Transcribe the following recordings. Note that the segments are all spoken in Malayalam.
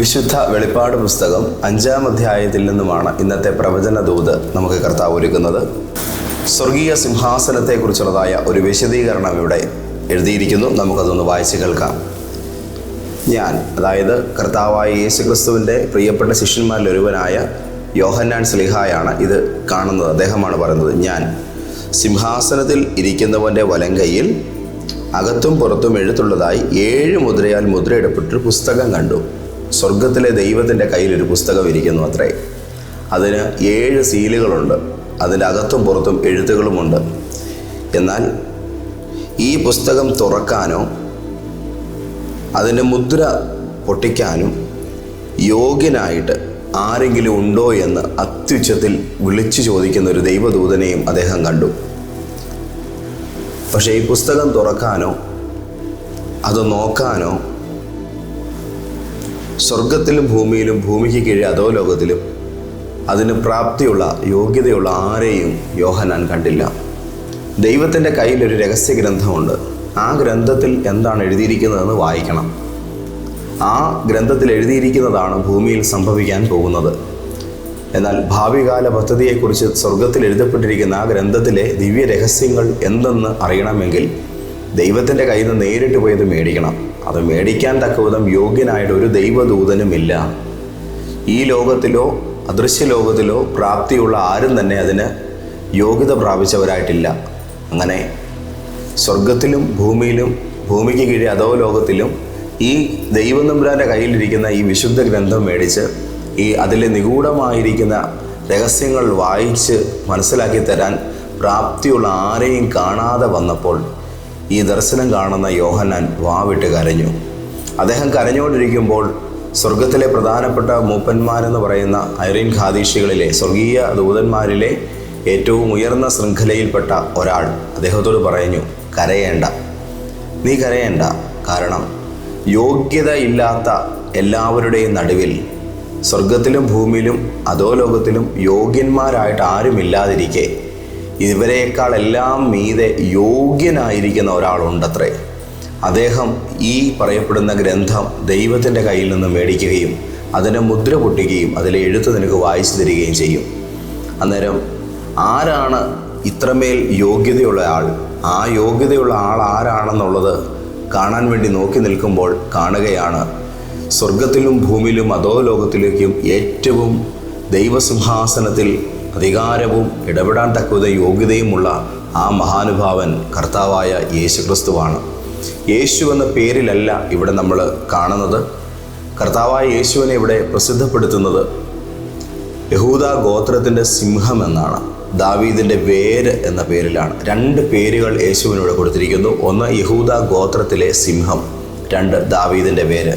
വിശുദ്ധ വെളിപ്പാട് പുസ്തകം അഞ്ചാം അധ്യായത്തിൽ നിന്നുമാണ് ഇന്നത്തെ പ്രവചന ദൂത് നമുക്ക് കർത്താവ് ഒരുക്കുന്നത്. സ്വർഗീയ സിംഹാസനത്തെക്കുറിച്ചുള്ളതായ ഒരു വിശദീകരണം ഇവിടെ എഴുതിയിരിക്കുന്നു. നമുക്കതൊന്ന് വായിച്ചു കേൾക്കാം. ഞാൻ അതായത് കർത്താവായ യേശു ക്രിസ്തുവിന്റെ പ്രിയപ്പെട്ട ശിഷ്യന്മാരിൽ ഒരുവനായ യോഹന്നാൻ സ്ലിഹായാണ് ഇത് കാണുന്നത്. അദ്ദേഹമാണ് പറയുന്നത് ഞാൻ സിംഹാസനത്തിൽ ഇരിക്കുന്നവന്റെ വലങ്കയിൽ അകത്തും പുറത്തും എഴുത്തുള്ളതായി ഏഴ് മുദ്രയാൽ മുദ്രയിടപ്പെട്ടൊരു പുസ്തകം കണ്ടു. സ്വർഗത്തിലെ ദൈവത്തിന്റെ കയ്യിൽ ഒരു പുസ്തകം ഇരിക്കുന്നു അത്രേ. അതിന് ഏഴ് സീലുകളുണ്ട്. അതിന്റെ അകത്തും പുറത്തും എഴുത്തുകളുമുണ്ട്. എന്നാൽ ഈ പുസ്തകം തുറക്കാനോ അതിന്റെ മുദ്ര പൊട്ടിക്കാനും യോഗ്യനായിട്ട് ആരെങ്കിലും ഉണ്ടോ എന്ന് അത്യുച്ചത്തിൽ വിളിച്ചു ചോദിക്കുന്ന ഒരു ദൈവദൂതനെയും അദ്ദേഹം കണ്ടു. പക്ഷേ ഈ പുസ്തകം തുറക്കാനോ അത് നോക്കാനോ സ്വർഗത്തിലും ഭൂമിയിലും ഭൂമിക്ക് കീഴെ അതോ ലോകത്തിലും അതിന് പ്രാപ്തിയുള്ള യോഗ്യതയുള്ള ആരെയും യോഹനാൻ കണ്ടില്ല. ദൈവത്തിന്റെ കയ്യിൽ ഒരു രഹസ്യ ഗ്രന്ഥമുണ്ട്. ആ ഗ്രന്ഥത്തിൽ എന്താണ് എഴുതിയിരിക്കുന്നതെന്ന് വായിക്കണം. ആ ഗ്രന്ഥത്തിൽ എഴുതിയിരിക്കുന്നതാണ് ഭൂമിയിൽ സംഭവിക്കാൻ പോകുന്നത്. എന്നാൽ ഭാവികാല പദ്ധതിയെക്കുറിച്ച് സ്വർഗത്തിൽ എഴുതപ്പെട്ടിരിക്കുന്ന ആ ഗ്രന്ഥത്തിലെ ദിവ്യ രഹസ്യങ്ങൾ എന്തെന്ന് അറിയണമെങ്കിൽ ദൈവത്തിന്റെ കയ്യിൽ നിന്ന് നേരിട്ട് പോയത് മേടിക്കണം. അത് മേടിക്കാൻ തക്കവിധം യോഗ്യനായിട്ട് ഒരു ദൈവദൂതനുമില്ല. ഈ ലോകത്തിലോ അദൃശ്യ ലോകത്തിലോ പ്രാപ്തിയുള്ള ആരും തന്നെ അതിന് യോഗ്യത പ്രാപിച്ചവരായിട്ടില്ല. അങ്ങനെ സ്വർഗത്തിലും ഭൂമിയിലും ഭൂമിക്ക് കീഴെ അതോ ലോകത്തിലും ഈ ദൈവനമ്പുരാന്റെ കയ്യിലിരിക്കുന്ന ഈ വിശുദ്ധ ഗ്രന്ഥം മേടിച്ച് ഈ അതിലെ നിഗൂഢമായിരിക്കുന്ന രഹസ്യങ്ങൾ വായിച്ച് മനസ്സിലാക്കി തരാൻ പ്രാപ്തിയുള്ള ആരെയും കാണാതെ വന്നപ്പോൾ ഈ ദർശനം കാണുന്ന യോഹന്നാൻ വാവിട്ട് കരഞ്ഞു. അദ്ദേഹം കരഞ്ഞുകൊണ്ടിരിക്കുമ്പോൾ സ്വർഗത്തിലെ പ്രധാനപ്പെട്ട മൂപ്പന്മാരെന്ന് പറയുന്ന ഐറിൻ ഖാദീഷികളിലെ സ്വർഗീയ ദൂതന്മാരിലെ ഏറ്റവും ഉയർന്ന ശൃംഖലയിൽപ്പെട്ട ഒരാൾ അദ്ദേഹത്തോട് പറഞ്ഞു കരയേണ്ട. നീ കരയേണ്ട. കാരണം യോഗ്യതയില്ലാത്ത എല്ലാവരുടെയും നടുവിൽ സ്വർഗത്തിലും ഭൂമിയിലും അധോലോകത്തിലും യോഗ്യന്മാരായിട്ട് ആരുമില്ലാതിരിക്കെ. ഇവരെക്കാൾ എല്ലാം മീതെ യോഗ്യനായിരിക്കുന്ന ഒരാളുണ്ടത്രേ. അദ്ദേഹം ഈ പറയപ്പെടുന്ന ഗ്രന്ഥം ദൈവത്തിന്റെ കയ്യിൽ നിന്ന് മേടിക്കുകയും അതിനെ മുദ്ര പൊട്ടിക്കുകയും അതിലെ എഴുത്ത് നിനക്ക് വായിച്ചു തരികയും ചെയ്യും. അന്നേരം ആരാണ് ഇത്രമേൽ യോഗ്യതയുള്ള ആൾ? ആ യോഗ്യതയുള്ള ആൾ ആരാണെന്നുള്ളത് കാണാൻ വേണ്ടി നോക്കി നിൽക്കുമ്പോൾ കാണുകയാണ് സ്വർഗത്തിലും ഭൂമിയിലും അതോ ലോകത്തിലേക്കും ഏറ്റവും ദൈവസിംഹാസനത്തിൽ അധികാരവും ഇടപെടാൻ തക്കവിധ യോഗ്യതയുമുള്ള ആ മഹാനുഭാവൻ കർത്താവായ യേശു ക്രിസ്തുവാണ് യേശു എന്ന പേരിലല്ല ഇവിടെ നമ്മൾ കാണുന്നത്. കർത്താവായ യേശുവിനെ ഇവിടെ പ്രസിദ്ധപ്പെടുത്തുന്നത് യഹൂദ ഗോത്രത്തിന്റെ സിംഹം എന്നാണ്. ദാവീദിന്റെ വേര് എന്ന പേരിലാണ്. രണ്ട് പേരുകൾ യേശുവിനോട് കൊടുത്തിരിക്കുന്നു. ഒന്ന് യഹൂദ ഗോത്രത്തിലെ സിംഹം രണ്ട് ദാവീദിന്റെ വേര്.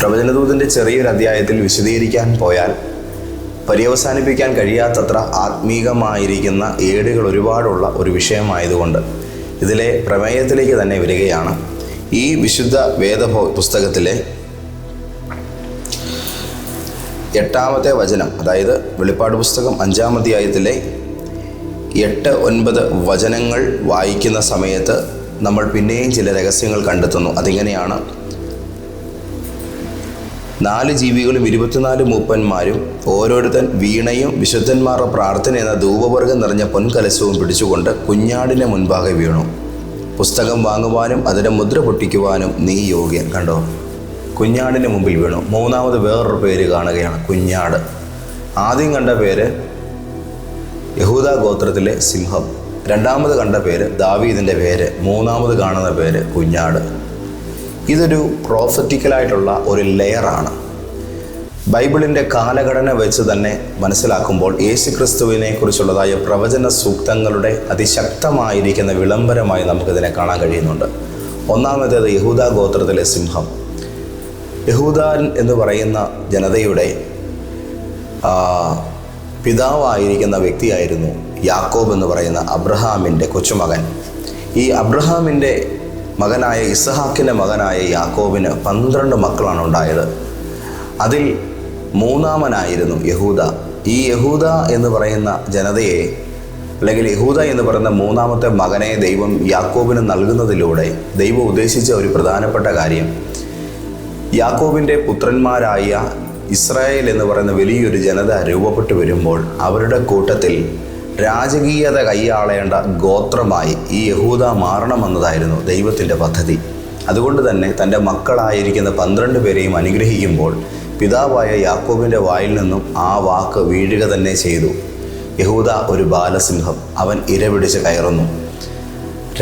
പ്രവചനദൂതിന്റെ ചെറിയൊരു അധ്യായത്തിൽ വിശദീകരിക്കാൻ പോയാൽ പര്യവസാനിപ്പിക്കാൻ കഴിയാത്തത്ര ആത്മീകമായിരിക്കുന്ന ഏടുകൾ ഒരുപാടുള്ള ഒരു വിഷയമായതുകൊണ്ട് ഇതിലെ പ്രമേയത്തിലേക്ക് തന്നെ വരികയാണ്. ഈ വിശുദ്ധ വേദ പുസ്തകത്തിലെ എട്ടാമത്തെ വചനം അതായത് വെളിപ്പാട് പുസ്തകം അഞ്ചാം അധ്യായത്തിലെ എട്ട് ഒൻപത് വചനങ്ങൾ വായിക്കുന്ന സമയത്ത് നമ്മൾ പിന്നെയും ചില രഹസ്യങ്ങൾ കണ്ടെത്തുന്നു. അതിങ്ങനെയാണ് നാല് ജീവികളും ഇരുപത്തിനാല് മൂപ്പന്മാരും ഓരോരുത്തൻ വീണയും വിശുദ്ധന്മാരുടെ പ്രാർത്ഥന എന്ന ധൂപവർഗം നിറഞ്ഞ പൊൻകലശവും പിടിച്ചുകൊണ്ട് കുഞ്ഞാടിന്റെ മുൻപാകെ വീണു. പുസ്തകം വാങ്ങുവാനും അതിന്റെ മുദ്ര പൊട്ടിക്കുവാനും നീ യോഗ്യൻ. കണ്ടോ? കുഞ്ഞാടിന്റെ മുമ്പിൽ വീണു. മൂന്നാമത് വേറൊരു പേര് കാണുകയാണ് കുഞ്ഞാട്. ആദ്യം കണ്ട പേര് യഹൂദ ഗോത്രത്തിലെ സിംഹം. രണ്ടാമത് കണ്ട പേര് ദാവീദിന്റെ പേര്. മൂന്നാമത് കാണുന്ന പേര് കുഞ്ഞാട്. ഇതൊരു പ്രോഫറ്റിക്കലായിട്ടുള്ള ഒരു ലെയറാണ് ബൈബിളിന്റെ കാലഘടന വെച്ച് തന്നെ മനസ്സിലാക്കുമ്പോൾ യേശു ക്രിസ്തുവിനെ കുറിച്ചുള്ളതായ പ്രവചന സൂക്തങ്ങളുടെ അതിശക്തമായിരിക്കുന്ന വിളംബരമായി നമുക്കിതിനെ കാണാൻ കഴിയുന്നുണ്ട്. ഒന്നാമത്തേത് യഹൂദ ഗോത്രത്തിലെ സിംഹം. യഹൂദാൻ എന്ന് പറയുന്ന ജനതയുടെ പിതാവായിരിക്കുന്ന വ്യക്തിയായിരുന്നു യാക്കോബ് എന്ന് പറയുന്ന അബ്രഹാമിന്റെ കൊച്ചുമകൻ. ഈ അബ്രഹാമിന്റെ മകനായ ഇസഹാക്കിന്റെ മകനായ യാക്കോബിന് പന്ത്രണ്ട് മക്കളാണ് ഉണ്ടായത്. അതിൽ മൂന്നാമനായിരുന്നു യഹൂദ. ഈ യഹൂദ എന്ന് പറയുന്ന ജനതയെ അല്ലെങ്കിൽ യഹൂദ എന്ന് പറയുന്ന മൂന്നാമത്തെ മകനെ ദൈവം യാക്കോബിന് നൽകുന്നതിലൂടെ ദൈവം ഉദ്ദേശിച്ച ഒരു പ്രധാനപ്പെട്ട കാര്യം. യാക്കോബിന്റെ പുത്രന്മാരായ ഇസ്രായേൽ എന്ന് പറയുന്ന വലിയൊരു ജനത രൂപപ്പെട്ടു വരുമ്പോൾ അവരുടെ കൂട്ടത്തിൽ രാജകീയത കൈയാളേണ്ട ഗോത്രമായി ഈ യഹൂദ മാറണമെന്നതായിരുന്നു ദൈവത്തിന്റെ പദ്ധതി. അതുകൊണ്ട് തന്നെ തന്റെ മക്കളായിരിക്കുന്ന പന്ത്രണ്ട് പേരെയും അനുഗ്രഹിക്കുമ്പോൾ പിതാവായ യാക്കോബിന്റെ വായിൽ നിന്നും ആ വാക്ക് വീഴുക തന്നെ ചെയ്തു. യഹൂദ ഒരു ബാലസിംഹം. അവൻ ഇരപിടിച്ച് കയറുന്നു.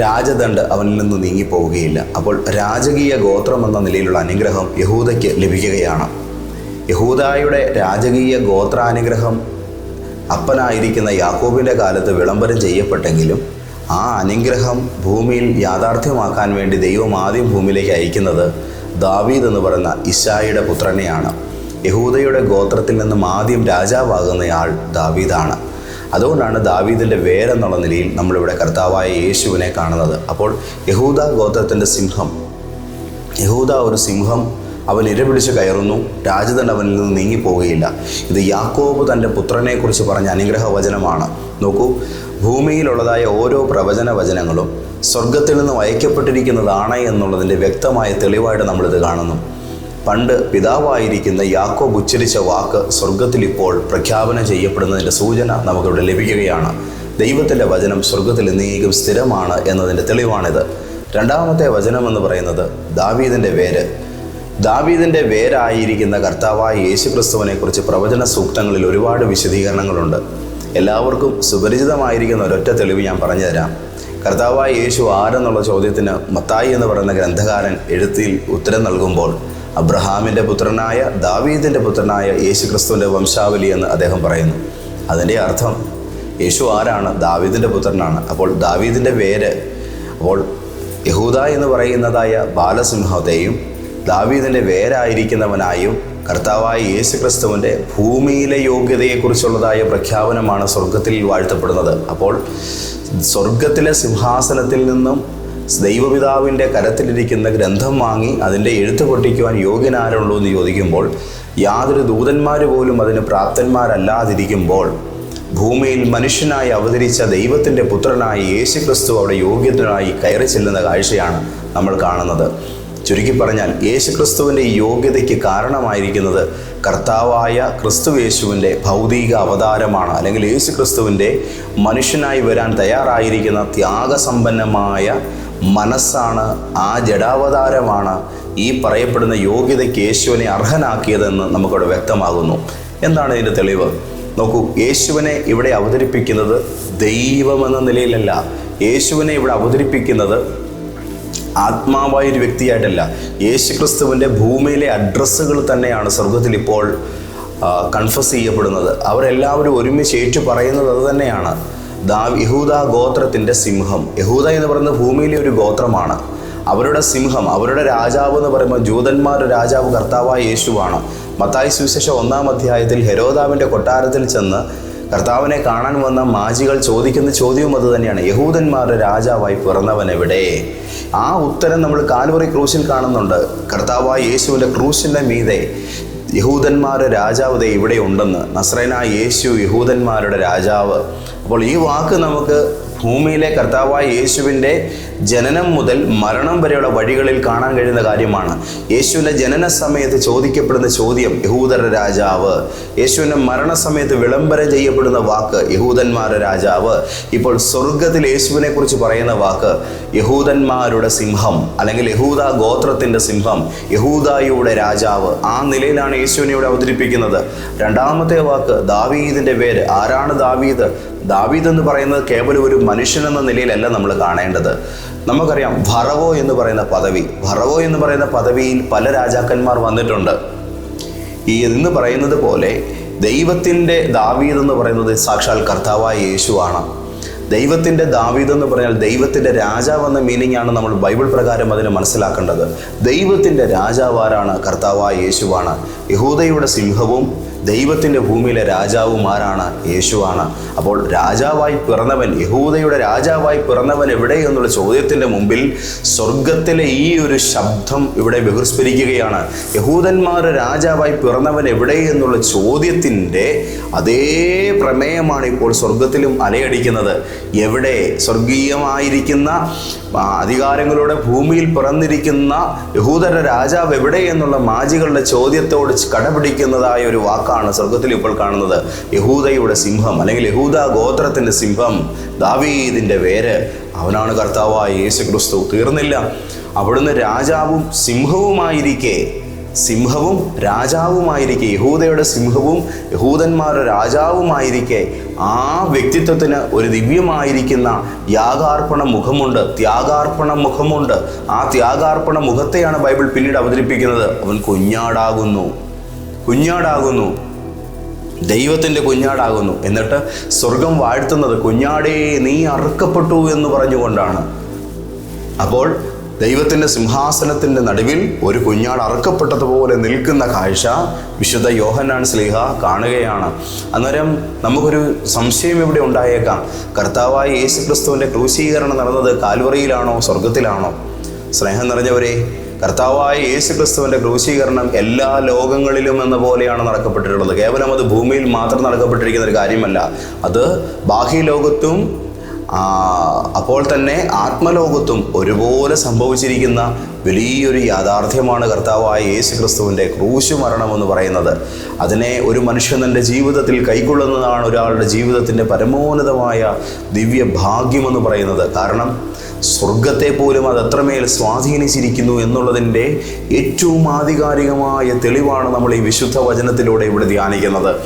രാജദണ്ഡ് അവനിൽ നിന്ന് നീങ്ങിപ്പോവുകയില്ല. അപ്പോൾ രാജകീയ ഗോത്രം എന്ന നിലയിലുള്ള അനുഗ്രഹം യഹൂദയ്ക്ക് ലഭിക്കുകയാണ്. യഹൂദായുടെ രാജകീയ ഗോത്രാനുഗ്രഹം അപ്പനായിരിക്കുന്ന യാക്കോബിന്റെ കാലത്ത് വിളംബരം ചെയ്യപ്പെട്ടെങ്കിലും ആ അനുഗ്രഹം ഭൂമിയിൽ യാഥാർത്ഥ്യമാക്കാൻ വേണ്ടി ദൈവം ആദ്യം ഭൂമിയിലേക്ക് അയക്കുന്നത് ദാവീദ് എന്ന് പറയുന്ന ഇഷായിയുടെ പുത്രനെയാണ്. യഹൂദയുടെ ഗോത്രത്തിൽ നിന്നും ആദ്യം രാജാവാകുന്നയാൾ ദാവീദാണ്. അതുകൊണ്ടാണ് ദാവീദിന്റെ വേരെന്നുള്ള നിലയിൽ നമ്മളിവിടെ കർത്താവായ യേശുവിനെ കാണുന്നത്. അപ്പോൾ യഹൂദ ഗോത്രത്തിന്റെ സിംഹം യഹൂദ ഒരു സിംഹം അവൻ ഇരപിടിച്ച് കയറുന്നു. രാജദണ്ഡ് അവനിൽ നിന്ന് നീങ്ങിപ്പോവുകയില്ല. ഇത് യാക്കോബ് തന്റെ പുത്രനെക്കുറിച്ച് പറഞ്ഞ അനുഗ്രഹ വചനമാണ് നോക്കൂ ഭൂമിയിലുള്ളതായ ഓരോ പ്രവചന വചനങ്ങളും സ്വർഗത്തിൽ നിന്ന് അയക്കപ്പെട്ടിരിക്കുന്നതാണ് എന്നുള്ളതിന്റെ വ്യക്തമായ തെളിവായിട്ട് നമ്മളിത് കാണുന്നു. പണ്ട് പിതാവായിരിക്കുന്ന യാക്കോബ് ഉച്ചരിച്ച വാക്ക് സ്വർഗത്തിൽ ഇപ്പോൾ പ്രഖ്യാപനം ചെയ്യപ്പെടുന്നതിന്റെ സൂചന നമുക്കിവിടെ ലഭിക്കുകയാണ്. ദൈവത്തിന്റെ വചനം സ്വർഗത്തിൽ എന്നേക്കും സ്ഥിരമാണ് എന്നതിന്റെ തെളിവാണിത്. രണ്ടാമത്തെ വചനം എന്ന് പറയുന്നത് ദാവീദിന്റെ വേര് ദാവീദിന്റെ വേരായിരിക്കുന്ന കർത്താവായ യേശു ക്രിസ്തുവിനെ കുറിച്ച് പ്രവചന സൂക്തങ്ങളിൽ ഒരുപാട് വിശദീകരണങ്ങളുണ്ട്. എല്ലാവർക്കും സുപരിചിതമായിരിക്കുന്ന ഒരൊറ്റ തെളിവ് ഞാൻ പറഞ്ഞു തരാം. കർത്താവായ യേശു ആരെന്നുള്ള ചോദ്യത്തിന് മത്തായി എന്ന് പറയുന്ന ഗ്രന്ഥകാരൻ എഴുത്തിൽ ഉത്തരം നൽകുമ്പോൾ അബ്രഹാമിന്റെ പുത്രനായ ദാവീദിന്റെ പുത്രനായ യേശു ക്രിസ്തുവിന്റെ വംശാവലി എന്ന് അദ്ദേഹം പറയുന്നു. അതിന്റെ അർത്ഥം യേശു ആരാണ്? ദാവീദിന്റെ പുത്രനാണ്. അപ്പോൾ ദാവീദിന്റെ പേര് അപ്പോൾ യഹൂദ എന്ന് പറയുന്നതായ ബാലസിംഹത്തെയും ദാവീദിന്റെ വേരായിരിക്കുന്നവനായും കർത്താവായ യേശു ക്രിസ്തുവിന്റെ ഭൂമിയിലെ യോഗ്യതയെക്കുറിച്ചുള്ളതായ പ്രഖ്യാപനമാണ് സ്വർഗത്തിൽ വാഴ്ത്തപ്പെടുന്നത്. അപ്പോൾ സ്വർഗത്തിലെ സിംഹാസനത്തിൽ നിന്നും ദൈവപിതാവിന്റെ കരത്തിലിരിക്കുന്ന ഗ്രന്ഥം വാങ്ങി അതിന്റെ എഴുത്ത് പൊട്ടിക്കുവാൻ യോഗ്യനാരുള്ളൂ എന്ന് ചോദിക്കുമ്പോൾ യാതൊരു ദൂതന്മാർ പോലും അതിന് പ്രാപ്തന്മാരല്ലാതിരിക്കുമ്പോൾ ഭൂമിയിൽ മനുഷ്യനായി അവതരിച്ച ദൈവത്തിന്റെ പുത്രനായ യേശു ക്രിസ്തു അവിടെ യോഗ്യതനായി കയറി ചെല്ലുന്ന കാഴ്ചയാണ് നമ്മൾ കാണുന്നത്. ചുരുക്കി പറഞ്ഞാൽ യേശു ക്രിസ്തുവിന്റെ യോഗ്യതയ്ക്ക് കാരണമായിരിക്കുന്നത് കർത്താവായ ക്രിസ്തു യേശുവിന്റെ ഭൗതിക അവതാരമാണ് അല്ലെങ്കിൽ യേശു ക്രിസ്തുവിന്റെ മനുഷ്യനായി വരാൻ തയ്യാറായിരിക്കുന്ന ത്യാഗസമ്പന്നമായ മനസ്സാണ് ആ ജഡാവതാരമാണ് ഈ പറയപ്പെടുന്ന യോഗ്യതയ്ക്ക് യേശുവിനെ അർഹനാക്കിയതെന്ന് നമുക്കവിടെ വ്യക്തമാകുന്നു. എന്താണ് ഇതിന്റെ തെളിവ്? നോക്കൂ യേശുവിനെ ഇവിടെ അവതരിപ്പിക്കുന്നത് ദൈവമെന്ന നിലയിലല്ല. യേശുവിനെ ഇവിടെ അവതരിപ്പിക്കുന്നത് ആത്മാവായ ഒരു വ്യക്തിയായിട്ടല്ല. യേശു ക്രിസ്തുവിന്റെ ഭൂമിയിലെ അഡ്രസ്സുകൾ തന്നെയാണ് സ്വർഗത്തിൽ ഇപ്പോൾ കൺഫസ് ചെയ്യപ്പെടുന്നത്. അവരെല്ലാവരും ഒരുമിച്ച് ഏറ്റു പറയുന്നത് അത് തന്നെയാണ്. ദാ യഹൂദ ഗോത്രത്തിന്റെ സിംഹം. യഹൂദ എന്ന് പറയുന്നത് ഭൂമിയിലെ ഒരു ഗോത്രമാണ്. അവരുടെ സിംഹം അവരുടെ രാജാവ് എന്ന് പറയുമ്പോൾ ജൂതന്മാരുടെ രാജാവ് കർത്താവായ യേശുവാണ്. മത്തായി സുവിശേഷം ഒന്നാം അധ്യായത്തിൽ ഹെരോദാവിന്റെ കൊട്ടാരത്തിൽ ചെന്ന് കർത്താവിനെ കാണാൻ വന്ന മാജികൾ ചോദിക്കുന്ന ചോദ്യവും അത് തന്നെയാണ്. യഹൂദന്മാരുടെ രാജാവായി പിറന്നവൻ എവിടെ? ആ ഉത്തരം നമ്മൾ കാൽവറി ക്രൂശിൽ കാണുന്നുണ്ട്. കർത്താവായ യേശുവിന്റെ ക്രൂശിന്റെ മീതെ യഹൂദന്മാരുടെ രാജാവ് ദേ ഇവിടെ ഉണ്ടെന്ന് നസ്രൈന യേശു യഹൂദന്മാരുടെ രാജാവ്. അപ്പോൾ ഈ വാക്ക് നമുക്ക് ഭൂമിയിലെ കർത്താവായ യേശുവിന്റെ ജനനം മുതൽ മരണം വരെയുള്ള വഴികളിൽ കാണാൻ കഴിയുന്ന കാര്യമാണ്. യേശുവിന്റെ ജനന സമയത്ത് ചോദിക്കപ്പെടുന്ന ചോദ്യം യഹൂദര രാജാവ്. യേശുവിന്റെ മരണസമയത്ത് വിളംബരം ചെയ്യപ്പെടുന്ന വാക്ക് യഹൂദന്മാരുടെ രാജാവ്. ഇപ്പോൾ സ്വർഗത്തിൽ യേശുവിനെ കുറിച്ച് പറയുന്ന വാക്ക് യഹൂദന്മാരുടെ സിംഹം അല്ലെങ്കിൽ യഹൂദ ഗോത്രത്തിന്റെ സിംഹം യഹൂദായുടെ രാജാവ്. ആ നിലയിലാണ് യേശുവിനെ ഇവിടെ അവതരിപ്പിക്കുന്നത്. രണ്ടാമത്തെ വാക്ക് ദാവീദിന്റെ പേര്. ആരാണ് ദാവീദ്? ദാവീദ് എന്ന് പറയുന്നത് കേവലം ഒരു മനുഷ്യൻ എന്ന നിലയിലല്ല നമ്മൾ കാണേണ്ടത്. നമുക്കറിയാം ഭറവോ എന്ന് പറയുന്ന പദവി ഭറവോ എന്ന് പറയുന്ന പദവിയിൽ പല രാജാക്കന്മാർ വന്നിട്ടുണ്ട്. ഈ എന്ന് പറയുന്നത് പോലെ ദൈവത്തിന്റെ ദാവീദ് എന്ന് പറയുന്നത് സാക്ഷാൽ കർത്താവായ യേശുവാണ്. ദൈവത്തിന്റെ ദാവീദ് എന്ന് പറഞ്ഞാൽ ദൈവത്തിന്റെ രാജാവ് എന്ന മീനിങ് ആണ് നമ്മൾ ബൈബിൾ പ്രകാരം അതിനെ മനസ്സിലാക്കേണ്ടത്. ദൈവത്തിന്റെ രാജാവാരാണ് കർത്താവായ യേശുവാണ്. യഹൂദയുടെ സിംഹവും ദൈവത്തിന്റെ ഭൂമിയിലെ രാജാവുമാരാണ് യേശുവാണ്. അപ്പോൾ രാജാവായി പിറന്നവൻ യഹൂദയുടെ രാജാവായി പിറന്നവൻ എവിടെ എന്നുള്ള ചോദ്യത്തിന്റെ മുമ്പിൽ സ്വർഗത്തിലെ ഈ ഒരു ശബ്ദം ഇവിടെ ബഹിർസ്ഫരിക്കുകയാണ്. യഹൂദന്മാർ രാജാവായി പിറന്നവൻ എവിടെ എന്നുള്ള ചോദ്യത്തിന്റെ അതേ പ്രമേയമാണ് ഇപ്പോൾ സ്വർഗത്തിലും അലയടിക്കുന്നത്. എവിടെ? സ്വർഗീയമായിരിക്കുന്ന അധികാരങ്ങളുടെ ഭൂമിയിൽ പിറന്നിരിക്കുന്ന യഹൂദരുടെ രാജാവ് എവിടെ എന്നുള്ള മാജികളുടെ ചോദ്യത്തോട് കടപിടിക്കുന്നതായ ഒരു വാക്കാണ് സ്വർഗത്തിൽ ഇപ്പോൾ കാണുന്നത് യഹൂദയുടെ സിംഹം അല്ലെങ്കിൽ യഹൂദ ഗോത്രത്തിന്റെ സിംഹം ദാവീദിന്റെ വേര്. അവനാണ് കർത്താവായ യേശു ക്രിസ്തു തീർന്നില്ല. അവിടുന്ന് രാജാവും സിംഹവുമായിരിക്കെ സിംഹവും രാജാവുമായിരിക്കെ യഹൂദയുടെ സിംഹവും യഹൂദന്മാരുടെ രാജാവുമായിരിക്കെ ആ വ്യക്തിത്വത്തിന് ഒരു ദിവ്യമായിരിക്കുന്ന യാഗാർപ്പണ മുഖമുണ്ട്. ത്യാഗാർപ്പണ മുഖമുണ്ട്. ആ ത്യാഗാർപ്പണ മുഖത്തെയാണ് ബൈബിൾ പിന്നീട് അവതരിപ്പിക്കുന്നത്. അവൻ കുഞ്ഞാടാകുന്നു. കുഞ്ഞാടാകുന്നു. ദൈവത്തിന്റെ കുഞ്ഞാടാകുന്നു. എന്നിട്ട് സ്വർഗം വാഴ്ത്തുന്നത് കുഞ്ഞാടേ നീ അറുക്കപ്പെട്ടു എന്ന് പറഞ്ഞുകൊണ്ടാണ്. അപ്പോൾ ദൈവത്തിന്റെ സിംഹാസനത്തിന്റെ നടുവിൽ ഒരു കുഞ്ഞാട് അറുക്കപ്പെട്ടതുപോലെ നിൽക്കുന്ന കാഴ്ച വിശുദ്ധ യോഹന്നാൻ സ്ലീഹ കാണുകയാണ്. അന്നേരം നമുക്കൊരു സംശയം ഇവിടെ ഉണ്ടായേക്കാം. കർത്താവായ യേശു ക്രിസ്തുവിന്റെ ക്രൂശീകരണം നടന്നത് കാൽവറിയിലാണോ സ്വർഗത്തിലാണോ സ്നേഹം നിറഞ്ഞവരെ കർത്താവായ യേശു ക്രിസ്തുവിന്റെ ക്രൂശീകരണം എല്ലാ ലോകങ്ങളിലും എന്ന പോലെയാണ് നടക്കപ്പെട്ടിട്ടുള്ളത്. കേവലം അത് ഭൂമിയിൽ മാത്രം നടക്കപ്പെട്ടിരിക്കുന്ന ഒരു കാര്യമല്ല. അത് ബാഹ്യ ലോകത്തും അപ്പോൾ തന്നെ ആത്മലോകത്തും ഒരുപോലെ സംഭവിച്ചിരിക്കുന്ന വലിയൊരു യാഥാർത്ഥ്യമാണ് കർത്താവായ യേശു ക്രിസ്തുവിന്റെ ക്രൂശു മരണം എന്ന് പറയുന്നത്. അതിനെ ഒരു മനുഷ്യൻ തന്റെ ജീവിതത്തിൽ കൈക്കൊള്ളുന്നതാണ് ഒരാളുടെ ജീവിതത്തിന്റെ പരമോന്നതമായ ദിവ്യ ഭാഗ്യമെന്ന് പറയുന്നത്. കാരണം സ്വർഗത്തെ പോലും അത് എത്രമേൽ സ്വാധീനിച്ചിരിക്കുന്നു എന്നുള്ളതിന്റെ ഏറ്റവും ആധികാരികമായ തെളിവാണ് നമ്മൾ ഈ വിശുദ്ധ വചനത്തിലൂടെ ഇവിടെ ധ്യാനിക്കുന്നത്.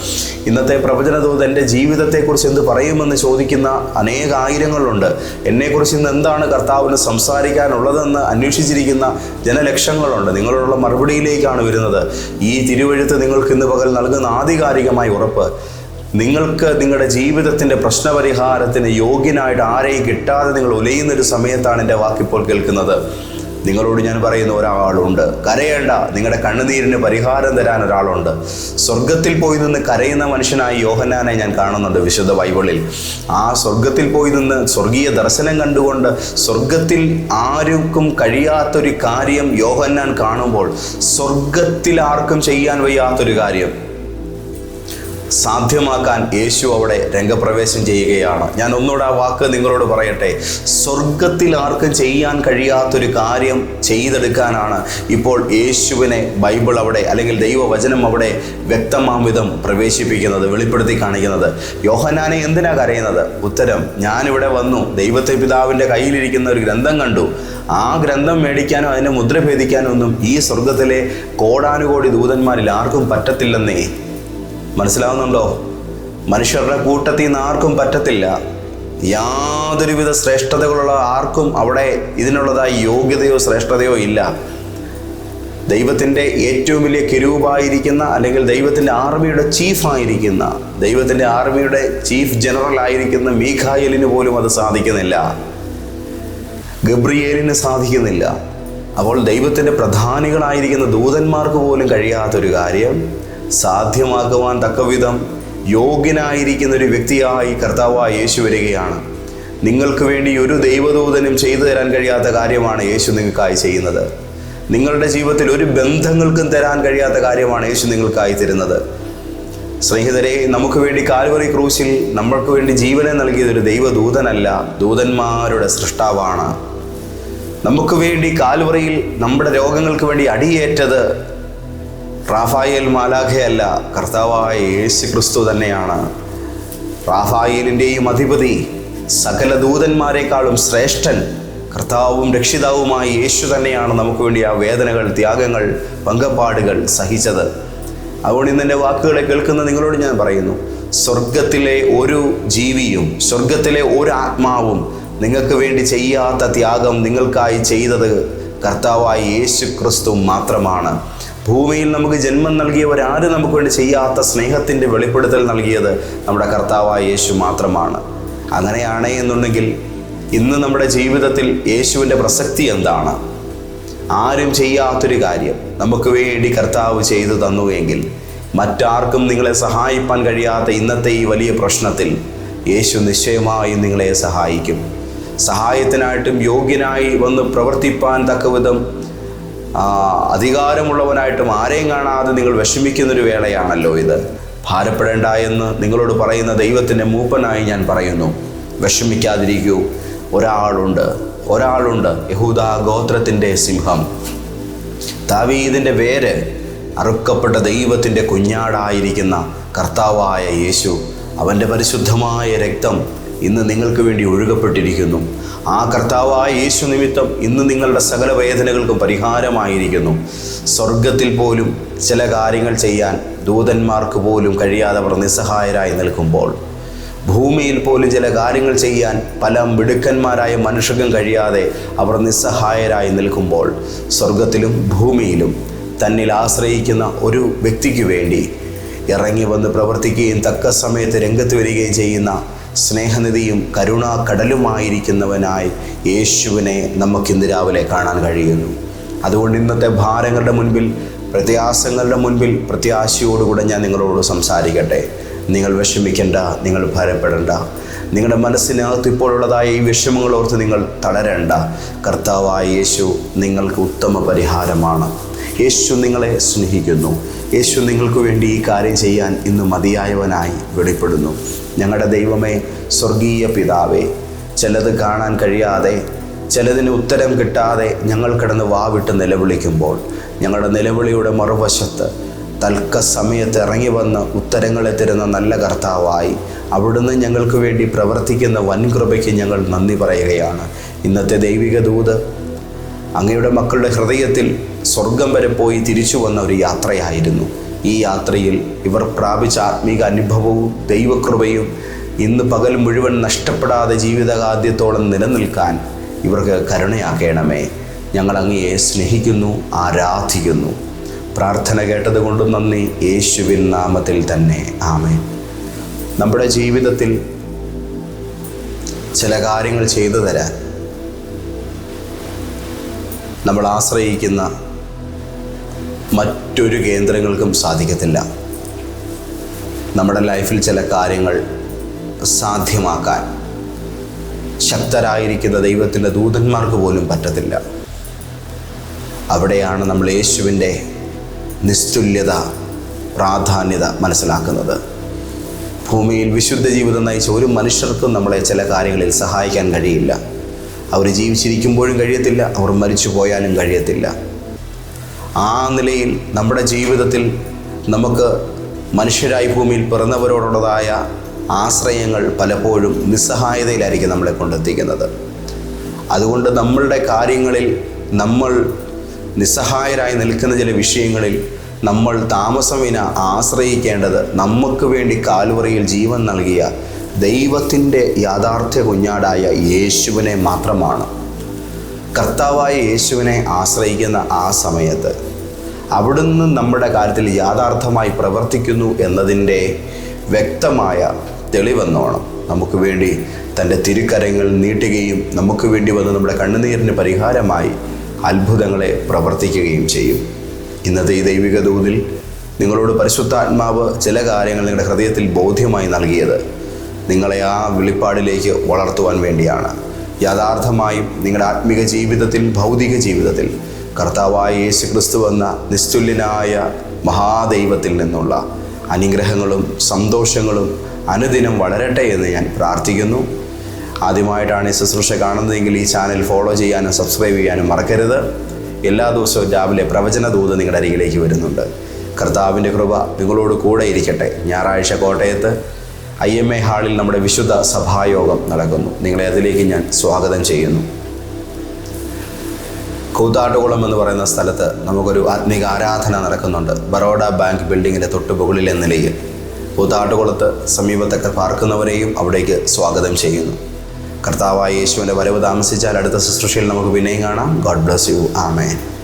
ഇന്നത്തെ പ്രവചനദൂത് എന്റെ ജീവിതത്തെക്കുറിച്ച് എന്ത് പറയുമെന്ന് ചോദിക്കുന്ന അനേക ആയിരങ്ങളുണ്ട്. എന്നെക്കുറിച്ച് ഇന്ന് എന്താണ് കർത്താവിന് സംസാരിക്കാനുള്ളതെന്ന് അന്വേഷിച്ചിരിക്കുന്ന ജനലക്ഷങ്ങളുണ്ട്. നിങ്ങളോടുള്ള മറുപടിയിലേക്കാണ് വരുന്നത്. ഈ തിരുവഴുത്ത് നിങ്ങൾക്ക് ഇന്ന് പകൽ നൽകുന്ന ആധികാരികമായ ഉറപ്പ്. നിങ്ങൾക്ക് നിങ്ങളുടെ ജീവിതത്തിന്റെ പ്രശ്നപരിഹാരത്തിന് യോഗ്യനായിട്ട് ആരെയും കിട്ടാതെ നിങ്ങൾ ഉലയുന്ന ഒരു സമയത്താണ് എന്റെ വാക്കിപ്പോൾ കേൾക്കുന്നത്. നിങ്ങളോട് ഞാൻ പറയുന്ന ഒരാളുണ്ട്. കരയേണ്ട. നിങ്ങളുടെ കണ്ണുനീരിന് പരിഹാരം തരാൻ ഒരാളുണ്ട്. സ്വർഗത്തിൽ പോയി നിന്ന് കരയുന്ന മനുഷ്യനായി യോഹനാനെ ഞാൻ കാണുന്നുണ്ട് വിശുദ്ധ ബൈബിളിൽ. ആ സ്വർഗത്തിൽ പോയി നിന്ന് സ്വർഗീയ ദർശനം കണ്ടുകൊണ്ട് സ്വർഗത്തിൽ ആർക്കും കഴിയാത്തൊരു കാര്യം യോഹന്നാൻ കാണുമ്പോൾ സ്വർഗത്തിൽ ആർക്കും ചെയ്യാൻ വയ്യാത്തൊരു കാര്യം. സാധ്യമാക്കാൻ യേശു അവിടെ രംഗപ്രവേശം ചെയ്യുകയാണ്. ഞാൻ ഒന്നുകൂടെ ആ വാക്ക് നിങ്ങളോട് പറയട്ടെ. സ്വർഗത്തിൽ ആർക്കും ചെയ്യാൻ കഴിയാത്തൊരു കാര്യം ചെയ്തെടുക്കാനാണ് ഇപ്പോൾ യേശുവിനെ ബൈബിൾ അവിടെ അല്ലെങ്കിൽ ദൈവവചനം അവിടെ വ്യക്തമാം വിധം പ്രവേശിപ്പിക്കുന്നത് വെളിപ്പെടുത്തി കാണിക്കുന്നത്. യോഹനാനെ എന്തിനാ കരയുന്നത്? ഉത്തരം ഞാനിവിടെ വന്നു. ദൈവത്തെ പിതാവിന്റെ കയ്യിലിരിക്കുന്ന ഒരു ഗ്രന്ഥം കണ്ടു. ആ ഗ്രന്ഥം മേടിക്കാനോ അതിനെ മുദ്ര ഭേദിക്കാനോ ഒന്നും ഈ സ്വർഗത്തിലെ കോടാനുകോടി ദൂതന്മാരിൽ ആർക്കും പറ്റത്തില്ലെന്നേ. മനസ്സിലാവുന്നുണ്ടോ? മനുഷ്യരുടെ കൂട്ടത്തിൽ നിന്ന് ആർക്കും പറ്റത്തില്ല. യാതൊരുവിധ ശ്രേഷ്ഠതകളുള്ള ആർക്കും അവിടെ ഇതിനുള്ളതായി യോഗ്യതയോ ശ്രേഷ്ഠതയോ ഇല്ല. ദൈവത്തിന്റെ ഏറ്റവും വലിയ കിരൂപായിരിക്കുന്ന അല്ലെങ്കിൽ ദൈവത്തിന്റെ ആർമിയുടെ ചീഫായിരിക്കുന്ന ദൈവത്തിന്റെ ആർമിയുടെ ചീഫ് ജനറൽ ആയിരിക്കുന്ന മീഖായലിന് പോലും അത് സാധിക്കുന്നില്ല. ഗബ്രിയേലിന് സാധിക്കുന്നില്ല. അപ്പോൾ ദൈവത്തിന്റെ പ്രധാനികളായിരിക്കുന്ന ദൂതന്മാർക്ക് പോലും കഴിയാത്തൊരു കാര്യം സാധ്യമാക്കുവാൻ തക്കവിധം യോഗ്യനായിരിക്കുന്ന ഒരു വ്യക്തിയായി കർത്താവായ യേശു വരികയാണ്. നിങ്ങൾക്ക് വേണ്ടി ഒരു ദൈവദൂതനും ചെയ്തു തരാൻ കഴിയാത്ത കാര്യമാണ് യേശു നിങ്ങൾക്കായി ചെയ്യുന്നത്. നിങ്ങളുടെ ജീവിതത്തിൽ ഒരു ബന്ധങ്ങൾക്കും തരാൻ കഴിയാത്ത കാര്യമാണ് യേശു നിങ്ങൾക്കായി തരുന്നത്. സ്നേഹിതരെ നമുക്ക് വേണ്ടി കാൽവറി ക്രൂശിൽ നമ്മൾക്ക് വേണ്ടി ജീവനെ നൽകിയത് ഒരു ദൈവദൂതനല്ല ദൂതന്മാരുടെ സൃഷ്ടാവാണ്. നമുക്ക് വേണ്ടി കാൽവറിയിൽ നമ്മുടെ രോഗങ്ങൾക്ക് വേണ്ടി അടിയേറ്റത് റാഫായേൽ മാലാഖയല്ല കർത്താവായ യേശു ക്രിസ്തു തന്നെയാണ്. റാഫായേലിന്റെയും അധിപതി സകല ദൂതന്മാരെക്കാളും ശ്രേഷ്ഠൻ കർത്താവും രക്ഷിതാവുമായ യേശു തന്നെയാണ് നമുക്ക് വേണ്ടി ആ വേദനകൾ ത്യാഗങ്ങൾ പങ്കപ്പാടുകൾ സഹിച്ചത്. അതുകൊണ്ട് ഇന്നെന്റെ വാക്കുകളെ കേൾക്കുന്ന നിങ്ങളോട് ഞാൻ പറയുന്നു സ്വർഗത്തിലെ ഒരു ജീവിയും സ്വർഗത്തിലെ ഒരു ആത്മാവും നിങ്ങൾക്ക് വേണ്ടി ചെയ്യാത്ത ത്യാഗം നിങ്ങൾക്കായി ചെയ്തത് കർത്താവായ യേശു ക്രിസ്തു മാത്രമാണ്. ഭൂമിയിൽ നമുക്ക് ജന്മം നൽകിയവരാരും നമുക്ക് വേണ്ടി ചെയ്യാത്ത സ്നേഹത്തിന്റെ വെളിപ്പെടുത്തൽ നൽകിയത് നമ്മുടെ കർത്താവായ യേശു മാത്രമാണ്. അങ്ങനെയാണ് എന്നുണ്ടെങ്കിൽ ഇന്ന് നമ്മുടെ ജീവിതത്തിൽ യേശുവിന്റെ പ്രസക്തി എന്താണ്? ആരും ചെയ്യാത്തൊരു കാര്യം നമുക്ക് വേണ്ടി കർത്താവ് ചെയ്തു തന്നുവെങ്കിൽ മറ്റാർക്കും നിങ്ങളെ സഹായിപ്പാൻ കഴിയാത്ത ഇന്നത്തെ ഈ വലിയ പ്രശ്നത്തിൽ യേശു നിശ്ചയമായും നിങ്ങളെ സഹായിക്കും. സഹായത്തിനായിട്ടും യോഗ്യനായി വന്ന് പ്രവർത്തിപ്പാൻ തക്കവിധം അധികാരമുള്ളവനായിട്ടും ആരെയും കാണാതെ നിങ്ങൾ വിഷമിക്കുന്നൊരു വേളയാണല്ലോ ഇത്. ഭാരപ്പെടേണ്ട എന്ന് നിങ്ങളോട് പറയുന്ന ദൈവത്തിന്റെ മൂപ്പനായി ഞാൻ പറയുന്നു. വിഷമിക്കാതിരിക്കൂ. ഒരാളുണ്ട്. ഒരാളുണ്ട്. യഹൂദ ഗോത്രത്തിന്റെ സിംഹം. ദാവീദിന്റെ വേര് അറുക്കപ്പെട്ട ദൈവത്തിന്റെ കുഞ്ഞാടായിരിക്കുന്ന കർത്താവായ യേശു അവന്റെ പരിശുദ്ധമായ രക്തം ഇന്ന് നിങ്ങൾക്ക് വേണ്ടി ഒഴുകപ്പെട്ടിരിക്കുന്നു. ആ കർത്താവായ യേശു നിമിത്തം ഇന്ന് നിങ്ങളുടെ സകല വേദനകൾക്കും പരിഹാരമായിരിക്കുന്നു. സ്വർഗത്തിൽ പോലും ചില കാര്യങ്ങൾ ചെയ്യാൻ ദൂതന്മാർക്ക് പോലും കഴിയാതെ അവർ നിസ്സഹായരായി നിൽക്കുമ്പോൾ ഭൂമിയിൽ പോലും ചില കാര്യങ്ങൾ ചെയ്യാൻ പല മിടുക്കന്മാരായ മനുഷ്യർക്കും കഴിയാതെ അവർ നിസ്സഹായരായി നിൽക്കുമ്പോൾ സ്വർഗത്തിലും ഭൂമിയിലും തന്നിൽ ആശ്രയിക്കുന്ന ഒരു വ്യക്തിക്ക് വേണ്ടി ഇറങ്ങി വന്ന് പ്രവർത്തിക്കുകയും തക്ക സമയത്ത് രംഗത്ത് വരികയും ചെയ്യുന്ന സ്നേഹനിധിയും കരുണാ കടലുമായിരിക്കുന്നവനായി യേശുവിനെ നമുക്കിന്ന് രാവിലെ കാണാൻ കഴിയുന്നു. അതുകൊണ്ട് ഇന്നത്തെ ഭാരങ്ങളുടെ മുൻപിൽ പ്രത്യാസങ്ങളുടെ മുൻപിൽ പ്രത്യാശയോടുകൂടെ ഞാൻ നിങ്ങളോട് സംസാരിക്കട്ടെ. നിങ്ങൾ വിഷമിക്കേണ്ട നിങ്ങൾ ഭയപ്പെടേണ്ട. നിങ്ങളുടെ മനസ്സിനകത്ത് ഇപ്പോഴുള്ളതായ ഈ വിഷമങ്ങൾ ഓർത്ത് നിങ്ങൾ തളരേണ്ട. കർത്താവായ യേശു നിങ്ങൾക്ക് ഉത്തമ പരിഹാരമാണ്. യേശു നിങ്ങളെ സ്നേഹിക്കുന്നു. യേശു നിങ്ങൾക്ക് വേണ്ടി ഈ കാര്യം ചെയ്യാൻ ഇന്ന് മതിയായവനായി വെളിപ്പെടുന്നു. ഞങ്ങളുടെ ദൈവമേ സ്വർഗീയ പിതാവേ ചിലത് കാണാൻ കഴിയാതെ ചിലതിന് ഉത്തരം കിട്ടാതെ ഞങ്ങൾ കിടന്ന് വാവിട്ട് നിലവിളിക്കുമ്പോൾ ഞങ്ങളുടെ നിലവിളിയുടെ മറുവശത്ത് തൽക്ക സമയത്ത് ഇറങ്ങി വന്ന് ഉത്തരങ്ങളെ തരുന്ന നല്ല കർത്താവായി അവിടുന്ന് ഞങ്ങൾക്ക് വേണ്ടി പ്രവർത്തിക്കുന്ന വൻകൃപയ്ക്ക് ഞങ്ങൾ നന്ദി പറയുകയാണ്. ഇന്നത്തെ ദൈവിക ദൂത് അങ്ങയുടെ മക്കളുടെ ഹൃദയത്തിൽ സ്വർഗം വരെ പോയി തിരിച്ചു വന്ന ഒരു യാത്രയായിരുന്നു. ഈ യാത്രയിൽ ഇവർ പ്രാപിച്ച ആത്മീക അനുഭവവും ദൈവകൃപയും ഇന്ന് പകൽ മുഴുവൻ നഷ്ടപ്പെടാതെ ജീവിതകാദ്യത്തോളം നിലനിൽക്കാൻ ഇവർക്ക് കരുണയാക്കണമേ ഞങ്ങൾ അങ്ങയെ സ്നേഹിക്കുന്നു ആരാധിക്കുന്നു. പ്രാർത്ഥന കേട്ടതുകൊണ്ട് നന്ദി. യേശുവിൻ നാമത്തിൽ തന്നെ. ആമേൻ. നമ്മുടെ ജീവിതത്തിൽ ചില കാര്യങ്ങൾ ചെയ്തു തരാൻ നമ്മൾ ആശ്രയിക്കുന്ന മറ്റൊരു കേന്ദ്രങ്ങൾക്കും സാധിക്കത്തില്ല. നമ്മുടെ ലൈഫിൽ ചില കാര്യങ്ങൾ സാധ്യമാക്കാൻ ശക്തരായിരിക്കുന്ന ദൈവത്തിന്റെ ദൂതന്മാർക്ക് പോലും പറ്റത്തില്ല. അവിടെയാണ് നമ്മൾ യേശുവിന്റെ നിസ്തുല്യത പ്രാധാന്യത മനസ്സിലാക്കുന്നത്. ഭൂമിയിൽ വിശുദ്ധ ജീവിതം നയിച്ച ഒരു മനുഷ്യർക്കും നമ്മളെ ചില കാര്യങ്ങളിൽ സഹായിക്കാൻ കഴിയില്ല. അവർ ജീവിച്ചിരിക്കുമ്പോഴും കഴിയത്തില്ല അവർ മരിച്ചു പോയാലും കഴിയത്തില്ല. ആ നിലയിൽ നമ്മുടെ ജീവിതത്തിൽ നമുക്ക് മനുഷ്യരായി ഭൂമിയിൽ പിറന്നവരോടുള്ളതായ ആശ്രയങ്ങൾ പലപ്പോഴും നിസ്സഹായതയിലായിരിക്കും നമ്മളെ കൊണ്ടെത്തിക്കുന്നത്. അതുകൊണ്ട് നമ്മളുടെ കാര്യങ്ങളിൽ നമ്മൾ നിസ്സഹായരായി നിൽക്കുന്ന ചില വിഷയങ്ങളിൽ നമ്മൾ താമസമിന ആശ്രയിക്കേണ്ടത് നമുക്ക് വേണ്ടി കാൽവറിയിൽ ജീവൻ നൽകിയ ദൈവത്തിന്റെ യാഥാർത്ഥ്യ കുഞ്ഞാടായ യേശുവിനെ മാത്രമാണ്. കർത്താവായ യേശുവിനെ ആശ്രയിക്കുന്ന ആ സമയത്ത് അവിടുന്ന് നമ്മുടെ കാര്യത്തിൽ യാഥാർത്ഥമായി പ്രവർത്തിക്കുന്നു എന്നതിന്റെ വ്യക്തമായ തെളിവെന്നോണം. നമുക്ക് വേണ്ടി തന്റെ തിരുക്കരങ്ങൾ നീട്ടുകയും നമുക്ക് വേണ്ടി വന്ന് നമ്മുടെ കണ്ണുനീരിന് പരിഹാരമായി അത്ഭുതങ്ങളെ പ്രവർത്തിക്കുകയും ചെയ്യും. ഇന്നത്തെ ഈ ദൈവിക ദൂതിൽ നിങ്ങളോട് പരിശുദ്ധാത്മാവ് ചില കാര്യങ്ങൾ നിങ്ങളുടെ ഹൃദയത്തിൽ ബോധ്യമായി നൽകിയത് നിങ്ങളെ ആ വെളിപ്പാടിലേക്ക് വളർത്തുവാൻ വേണ്ടിയാണ്. യഥാർത്ഥമായും നിങ്ങളുടെ ആത്മിക ജീവിതത്തിൽ ഭൗതിക ജീവിതത്തിൽ കർത്താവായ യേശു ക്രിസ്തു എന്ന നിസ്തുല്യനായ മഹാദൈവത്തിൽ നിന്നുള്ള അനുഗ്രഹങ്ങളും സന്തോഷങ്ങളും അനുദിനം വളരട്ടെ എന്ന് ഞാൻ പ്രാർത്ഥിക്കുന്നു. ആദ്യമായിട്ടാണ് ഈ ശുശ്രൂഷ കാണുന്നതെങ്കിൽ ഈ ചാനൽ ഫോളോ ചെയ്യാനും സബ്സ്ക്രൈബ് ചെയ്യാനും മറക്കരുത്. എല്ലാ ദിവസവും രാവിലെ പ്രവചന ദൂത് നിങ്ങളുടെ അരികിലേക്ക് വരുന്നുണ്ട്. കർത്താവിന്റെ കൃപ നിങ്ങളോട് കൂടെ ഇരിക്കട്ടെ. ഞായറാഴ്ച കോട്ടയത്ത് ഐ എം എ ഹാളിൽ നമ്മുടെ വിശുദ്ധ സഭായോഗം നടക്കുന്നു. നിങ്ങളെ അതിലേക്ക് ഞാൻ സ്വാഗതം ചെയ്യുന്നു. കൂത്താട്ടുകുളം എന്ന് പറയുന്ന സ്ഥലത്ത് നമുക്കൊരു ആത്മീക ആരാധന നടക്കുന്നുണ്ട്. ബറോഡ ബാങ്ക് ബിൽഡിങ്ങിന്റെ തൊട്ട് മുകളിലെ നിലയിൽ. കൂത്താട്ടുകുളത്ത് സമീപത്തൊക്കെ പാർക്കുന്നവരെയും അവിടേക്ക് സ്വാഗതം ചെയ്യുന്നു. കർത്താവായ യേശുവിന്റെ വരവ് താമസിച്ചാൽ അടുത്ത ശുശ്രൂഷയിൽ നമുക്ക് പിന്നെയും കാണാം. God bless you. ആമേൻ.